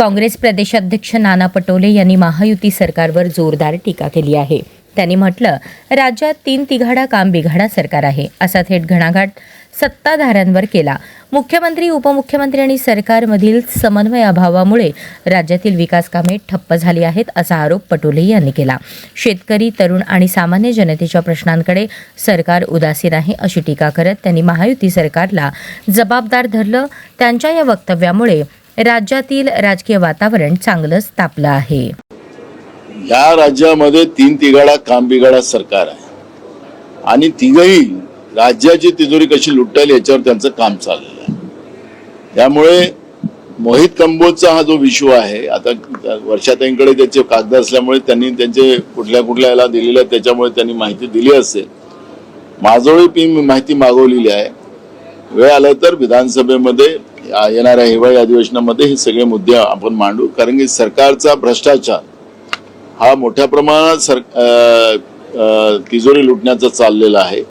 काँग्रेस प्रदेशाध्यक्ष नाना पटोले यांनी महायुती सरकारवर जोरदार टीका केली आहे. त्यांनी म्हटलं राज्यात तीन तिघाडा काम बिघाडा सरकार आहे. असा थेट घणाघाट सत्ताधाऱ्यांवर केला. मुख्यमंत्री उपमुख्यमंत्री आणि सरकारमधील समन्वय अभावामुळे राज्यातील विकास कामे ठप्प झाली आहेत असा आरोप पटोले यांनी केला. शेतकरी तरुण आणि सामान्य जनतेच्या प्रश्नांकडे सरकार उदासीन आहे अशी टीका करत त्यांनी महायुती सरकारला जबाबदार धरलं. त्यांच्या या वक्तव्यामुळे राज्यातील राजकीय वातावरण चांगलंच तापलं आहे. या राज्यामध्ये तीन तिघाडा काम बिघाडा सरकार आहे. आणि तिघही राज्याची तिजोरी कशी लुटता याच्यावर त्यांचं काम चाललेलं आहे. त्यामुळे मोहित कंबोजचा हा जो विश्व आहे आता वर्षाताईंकडे त्याचे कागद असल्यामुळे त्यांनी त्यांचे कुठल्या कुठल्या याला दिलेल्या त्याच्यामुळे त्यांनी माहिती दिली असेल. माझोळी मी माहिती मागवलेली आहे. वेळ आलं तर विधानसभेमध्ये येणाऱ्या हिवाळी अधिवेशनामध्ये हे सगळे मुद्दे आपण मांडू. कारण की सरकारचा भ्रष्टाचार हा मोठ्या प्रमाणात सर तिजोरी लुटण्याचा चाललेला आहे.